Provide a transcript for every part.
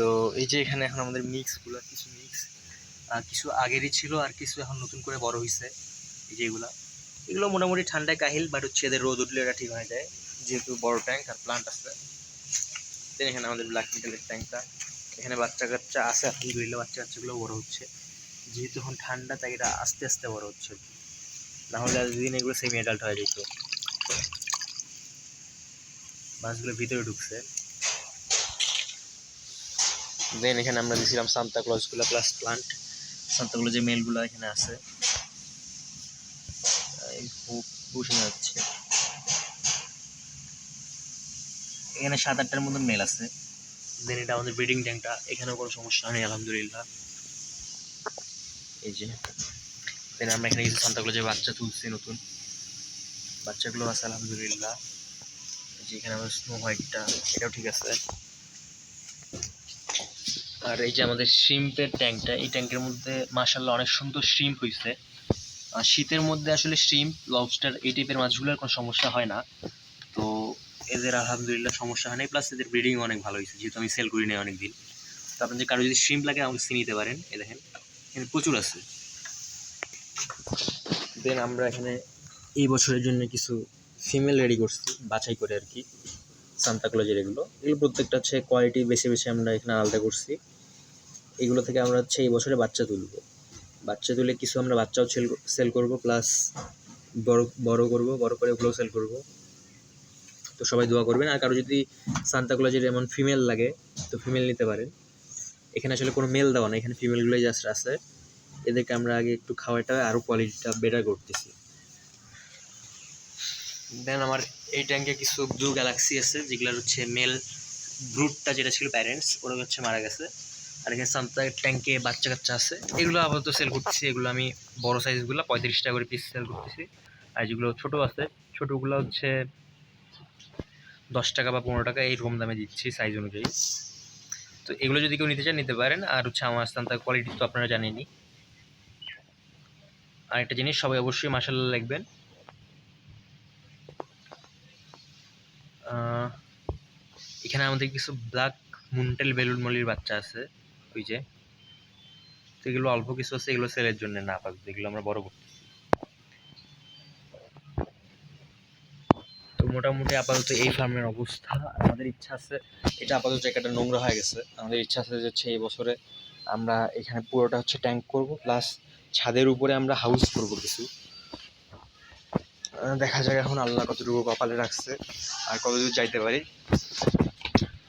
তো এই যে এখানে এখন আমাদের মিক্সগুলো কিছু মিক্স কিছু আগেরই ছিল আর কিছু এখন নতুন করে বড় হয়েছে এই যে এগুলা। এগুলো মোটামুটি ঠান্ডায় কাহিল বাট হচ্ছে এদের রোদ উঠলে এটা ঠিক হয়ে যায় যেহেতু বড় ট্যাঙ্ক আর প্লান্ট আছে। দেন এখানে আমাদের ব্ল্যাক মেটালের ট্যাঙ্কটা এখানে বাচ্চা কাচ্চা আছে আলহামদুলিল্লাহ বাচ্চা কাচ্চাগুলো বড় হচ্ছে। যেহেতু এখন ঠান্ডা, তাই এটা আস্তে আস্তে বড় হচ্ছে। না হলে এতদিন এগুলো সেমি অ্যাডাল্ট হয়ে যেত। মাছগুলো ভিতরে ঢুকছে। দেন এখানে আমরা দিয়েছিলাম সান্তা ক্লজগুলো প্লাস প্লান্ট সান্তা ক্লজের মেলগুলো এখানে আছে। এখানে সাত আটটার মতন মেল আছে। দেন এটা আমাদের ব্রিডিং ট্যাঙ্কটা এখানেও কোনো সমস্যা নেই আলহামদুলিল্লাহ। এই যে। দেন আমরা এখানে কিছু সান্তা ক্লজের বাচ্চা তুলছি নতুন। বাচ্চাগুলো আছে, আলহামদুলিল্লাহ। যে এখানে আমাদের স্নো হোয়াইটটা এটাও ঠিক আছে। আর এই যে আমাদের শ্রিম্পের ট্যাঙ্কটা এই ট্যাঙ্কের মধ্যে মাসাল্লাহ অনেক সুন্দর শ্রিম্প হয়েছে আর শীতের মধ্যে আসলে শ্রিম্প লবস্টার এই টাইপের মাছগুলোর কোনো সমস্যা হয় না। তো এদের আলহামদুলিল্লাহ সমস্যা হয় না প্লাস এদের ব্রিডিং অনেক ভালো হয়েছে যেহেতু আমি সেল করি নাই অনেক দিন তো আপনাদের কারও যদি শ্রিম্প লাগে, আমাকে সি নিতে পারেন এ দেখেন। এখানে প্রচুর আছে। দেন আমরা এখানে এই বছরের জন্য কিছু ফিমেল রেডি করছি, বাছাই করে আর কি। সান্তাক্লজের এগুলো। এগুলো প্রত্যেকটা হচ্ছে কোয়ালিটি বেশি বেশি আমরা এখানে আলাদা করছি। এগুলো থেকে আমরা হচ্ছে এই বছরে বাচ্চা তুলব। বাচ্চা তুলে কিছু আমরা বাচ্চাও সেল সেল করব প্লাস বড় বড় করব, বড় করে ওগুলোও সেল করব। তো সবাই দোয়া করবেন। আর কারও যদি সান্তাক্লজের এমন ফিমেল লাগে, তো ফিমেল নিতে পারেন। এখানে আসলে কোনো মেল দেওয়া না এখানে ফিমেলগুলোই জাস্ট আছে। এদেরকে আমরা আগে একটু খাওয়াটা আরও কোয়ালিটিটা বেটার করতেছি। দেন আমার এই ট্যাঙ্কে কিছু ব্লু গ্যালাক্সি আছে, যেগুলোর হচ্ছে মেল ব্রুটটা যেটা ছিল প্যারেন্টস ওরা হচ্ছে মারা গেছে। আর এখানে সান্তা ট্যাঙ্কে বাচ্চা কাচ্চা আছে। এগুলো আপাতত সেল করতেছি, এগুলো আমি বড় সাইজগুলো পঁয়ত্রিশ টাকা করে পিস সেল করতেছি। আর যেগুলো ছোটো আছে, ছোটোগুলো হচ্ছে দশ টাকা বা পনেরো টাকা এইরকম দামে দিচ্ছি সাইজ অনুযায়ী। তো এগুলো যদি কেউ নিতে চান নিতে পারেন। আর হচ্ছে আমার সান্তার কোয়ালিটি তো আপনারা জানেনই। আর একটা জিনিস, সবাই অবশ্যই মাসাল্লাহ লিখবেন। এখানে আমাদের কিছু ব্ল্যাক মুন্টেল বেলুন মলির বাচ্চা আছে, ওই যে। তো এগুলো অল্প কিছু আছে, এগুলো সেলের জন্য না আপাতত এগুলো আমরা বড় করতেছি। তো মোটামুটি আপাতত এই ফার্মের অবস্থা, আমাদের ইচ্ছা আছে, এটা আপাতত জায়গাটা নোংরা হয়ে গেছে। আমাদের ইচ্ছা আছে যে হচ্ছে এই বছরে আমরা এখানে পুরোটা হচ্ছে ট্যাঙ্ক করব প্লাস ছাদের উপরে আমরা হাউস করব কিছু। দেখা যাক এখন আল্লাহ কতটুকু কপালে রাখছে, আর কতদূর যাইতে পারি।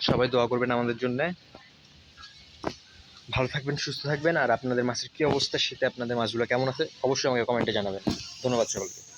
সবাই দোয়া করবেন আমাদের জন্যে। ভালো থাকবেন, সুস্থ থাকবেন, আর আপনাদের মাছের কী অবস্থা সেটা আপনাদের মাছগুলো কেমন আছে, অবশ্যই আমাকে কমেন্টে জানাবেন। ধন্যবাদ সকলকে।